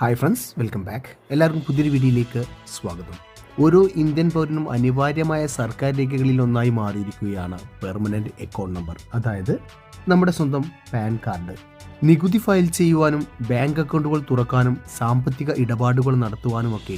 Hi friends welcome back എല്ലാവർക്കും പുതിയൊരു വീഡിയോയിലേക്ക് സ്വാഗതം. ഓരോ ഇന്ത്യൻ പൗരനും അനിവാര്യമായ സർക്കാർ രേഖകളിൽ ഒന്നായി മാറിയിരിക്കുകയാണ് പെർമനന്റ് അക്കൗണ്ട് നമ്പർ അതായത് നമ്മുടെ സ്വന്തം പാൻ കാർഡ്. നികുതി ഫയൽ ചെയ്യുവാനും ബാങ്ക് അക്കൗണ്ടുകൾ തുറക്കാനും സാമ്പത്തിക ഇടപാടുകൾ നടത്തുവാനുമൊക്കെ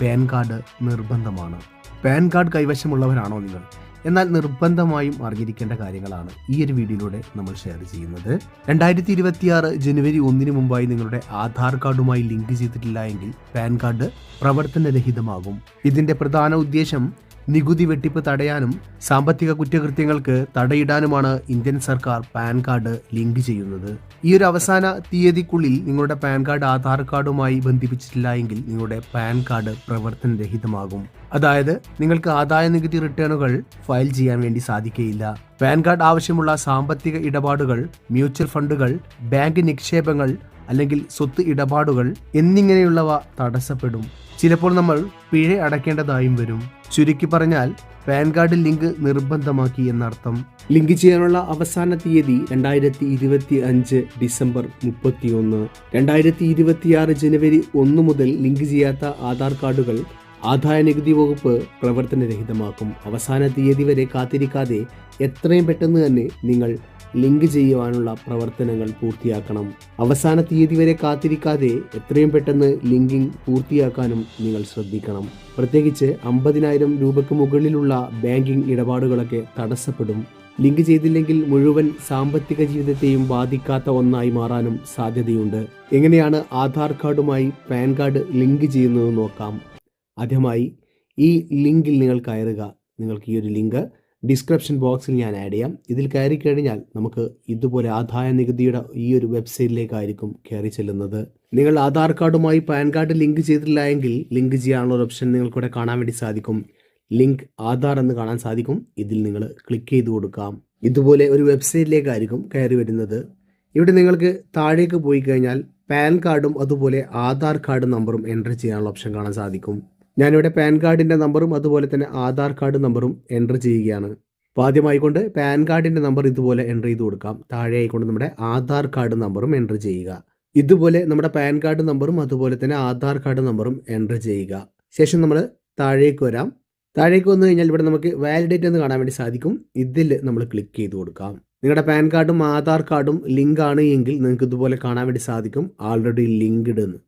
പാൻ കാർഡ് നിർബന്ധമാണ്. പാൻ കാർഡ് കൈവശമുള്ളവരാണോ നിങ്ങൾ? എന്നാൽ നിർബന്ധമായും അറിഞ്ഞിരിക്കേണ്ട കാര്യങ്ങളാണ് ഈ ഒരു വീഡിയോയിലൂടെ നമ്മൾ ഷെയർ ചെയ്യുന്നത്. രണ്ടായിരത്തി ഇരുപത്തിയാറ് ജനുവരി ഒന്നിന് മുമ്പായി നിങ്ങളുടെ ആധാർ കാർഡുമായി ലിങ്ക് ചെയ്തിട്ടില്ല എങ്കിൽ പാൻ കാർഡ് പ്രവർത്തനരഹിതമാകും. ഇതിന്റെ പ്രധാന ഉദ്ദേശം നികുതി വെട്ടിപ്പ് തടയാനും സാമ്പത്തിക കുറ്റകൃത്യങ്ങൾക്ക് തടയിടാനുമാണ് ഇന്ത്യൻ സർക്കാർ പാൻ കാർഡ് ലിങ്ക് ചെയ്യുന്നത്. ഈ ഒരു അവസാന തീയതിക്കുള്ളിൽ നിങ്ങളുടെ പാൻ കാർഡ് ആധാർ കാർഡുമായി ബന്ധിപ്പിച്ചിട്ടില്ല എങ്കിൽ നിങ്ങളുടെ പാൻ കാർഡ് പ്രവർത്തനരഹിതമാകും അതായത് നിങ്ങൾക്ക് ആദായ നികുതി റിട്ടേണുകൾ ഫയൽ ചെയ്യാൻ വേണ്ടി സാധിക്കുകയില്ല പാൻ കാർഡ് ആവശ്യമുള്ള സാമ്പത്തിക ഇടപാടുകൾ മ്യൂച്വൽ ഫണ്ടുകൾ ബാങ്ക് നിക്ഷേപങ്ങൾ അല്ലെങ്കിൽ സ്വത്ത് ഇടപാടുകൾ എന്നിങ്ങനെയുള്ളവ തടസ്സപ്പെടും. ചിലപ്പോൾ നമ്മൾ പിഴ അടയ്ക്കേണ്ടതായും വരും. ചുരുക്കി പറഞ്ഞാൽ പാൻ കാർഡ് ലിങ്ക് നിർബന്ധമാക്കി എന്നർത്ഥം. ലിങ്ക് ചെയ്യാനുള്ള അവസാന തീയതി രണ്ടായിരത്തി ഇരുപത്തി അഞ്ച് ഡിസംബർ മുപ്പത്തിയൊന്ന്. രണ്ടായിരത്തി ഇരുപത്തിയാറ് ജനുവരി ഒന്ന് മുതൽ ലിങ്ക് ചെയ്യാത്ത ആധാർ കാർഡുകൾ ആദായ നികുതി വകുപ്പ് പ്രവർത്തനരഹിതമാക്കും. അവസാന തീയതി വരെ കാത്തിരിക്കാതെ എത്രയും പെട്ടെന്ന് തന്നെ നിങ്ങൾ ലിങ്ക് ചെയ്യുവാനുള്ള പ്രവർത്തനങ്ങൾ പൂർത്തിയാക്കണം. അവസാന തീയതി വരെ കാത്തിരിക്കാതെ എത്രയും പെട്ടെന്ന് ലിങ്കിങ് പൂർത്തിയാക്കാനും നിങ്ങൾ ശ്രദ്ധിക്കണം. പ്രത്യേകിച്ച് അമ്പതിനായിരം രൂപയ്ക്ക് മുകളിലുള്ള ബാങ്കിംഗ് ഇടപാടുകളൊക്കെ തടസ്സപ്പെടും. ലിങ്ക് ചെയ്തില്ലെങ്കിൽ മുഴുവൻ സാമ്പത്തിക ജീവിതത്തെയും ബാധിക്കാത്ത ഒന്നായി മാറാനും സാധ്യതയുണ്ട്. എങ്ങനെയാണ് ആധാർ കാർഡുമായി പാൻ കാർഡ് ലിങ്ക് ചെയ്യുന്നത് നോക്കാം. ആദ്യമായി ഈ ലിങ്കിൽ നിങ്ങൾ കയറുക. നിങ്ങൾക്ക് ഈ ഒരു ലിങ്ക് ഡിസ്ക്രിപ്ഷൻ ബോക്സിൽ ഞാൻ ആഡ് ചെയ്യാം. ഇതിൽ കയറി കഴിഞ്ഞാൽ നമുക്ക് ഇതുപോലെ ആദായ നികുതിയുടെ ഈ ഒരു വെബ്സൈറ്റിലേക്കായിരിക്കും കയറി ചെല്ലുന്നത്. നിങ്ങൾ ആധാർ കാർഡുമായി പാൻ കാർഡ് ലിങ്ക് ചെയ്തിട്ടില്ല എങ്കിൽ ലിങ്ക് ചെയ്യാനുള്ള ഓപ്ഷൻ നിങ്ങൾക്കിവിടെ കാണാൻ വേണ്ടി സാധിക്കും. ലിങ്ക് ആധാർ എന്ന് കാണാൻ സാധിക്കും. ഇതിൽ നിങ്ങൾ ക്ലിക്ക് ചെയ്ത് കൊടുക്കാം. ഇതുപോലെ ഒരു വെബ്സൈറ്റിലേക്കായിരിക്കും കയറി വരുന്നത്. ഇവിടെ നിങ്ങൾക്ക് താഴേക്ക് പോയി കഴിഞ്ഞാൽ പാൻ കാർഡും അതുപോലെ ആധാർ കാർഡ് നമ്പറും എന്റർ ചെയ്യാനുള്ള ഓപ്ഷൻ കാണാൻ സാധിക്കും. ഞാനിവിടെ പാൻ കാർഡിന്റെ നമ്പറും അതുപോലെ തന്നെ ആധാർ കാർഡ് നമ്പറും എന്റർ ചെയ്യുകയാണ്. അപ്പോൾ ആദ്യമായിക്കൊണ്ട് പാൻ കാർഡിന്റെ നമ്പർ ഇതുപോലെ എന്റർ ചെയ്ത് കൊടുക്കാം. താഴെ ആയിക്കൊണ്ട് നമ്മുടെ ആധാർ കാർഡ് നമ്പറും എന്റർ ചെയ്യുക. ഇതുപോലെ നമ്മുടെ പാൻ കാർഡ് നമ്പറും അതുപോലെ തന്നെ ആധാർ കാർഡ് നമ്പറും എന്റർ ചെയ്യുക. ശേഷം നമ്മൾ താഴേക്ക് വരാം. താഴേക്ക് വന്നു കഴിഞ്ഞാൽ ഇവിടെ നമുക്ക് വാലിഡേറ്റ് എന്ന് കാണാൻ വേണ്ടി സാധിക്കും. ഇതിൽ നമ്മൾ ക്ലിക്ക് ചെയ്ത് കൊടുക്കാം. നിങ്ങളുടെ പാൻ കാർഡും ആധാർ കാർഡും ലിങ്ക് ആണ് എങ്കിൽ നിങ്ങൾക്ക് ഇതുപോലെ കാണാൻ വേണ്ടി സാധിക്കും. ആൾറെഡി ലിങ്ക്ഡ് എന്ന്.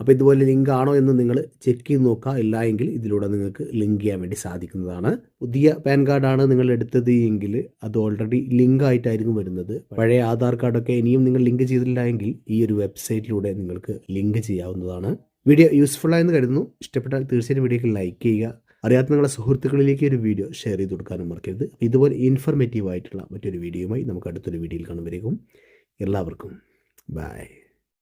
അപ്പോൾ ഇതുപോലെ ലിങ്ക് ആണോ എന്ന് നിങ്ങൾ ചെക്ക് ചെയ്ത് നോക്കുക. ഇല്ല എങ്കിൽ ഇതിലൂടെ നിങ്ങൾക്ക് ലിങ്ക് ചെയ്യാൻ വേണ്ടി സാധിക്കുന്നതാണ്. പുതിയ പാൻ കാർഡാണ് നിങ്ങൾ എടുത്തത് എങ്കിൽ അത് ഓൾറെഡി ലിങ്ക് ആയിട്ടായിരിക്കും വരുന്നത്. പഴയ ആധാർ കാർഡൊക്കെ ഇനിയും നിങ്ങൾ ലിങ്ക് ചെയ്തിട്ടില്ല എങ്കിൽ ഈ ഒരു വെബ്സൈറ്റിലൂടെ നിങ്ങൾക്ക് ലിങ്ക് ചെയ്യാവുന്നതാണ്. വീഡിയോ യൂസ്ഫുൾ ആയെന്ന് കരുതുന്നു. ഇഷ്ടപ്പെട്ടാൽ തീർച്ചയായും വീഡിയോക്ക് ലൈക്ക് ചെയ്യുക. അറിയാത്ത നിങ്ങളുടെ സുഹൃത്തുക്കളിലേക്ക് ഒരു വീഡിയോ ഷെയർ ചെയ്ത് കൊടുക്കാനും മറക്കരുത്. ഇതുപോലെ ഇൻഫർമേറ്റീവ് ആയിട്ടുള്ള മറ്റൊരു വീഡിയോയുമായി നമുക്ക് അടുത്തൊരു വീഡിയോയിൽ കാണുമ്പോഴേക്കും എല്ലാവർക്കും. ബൈ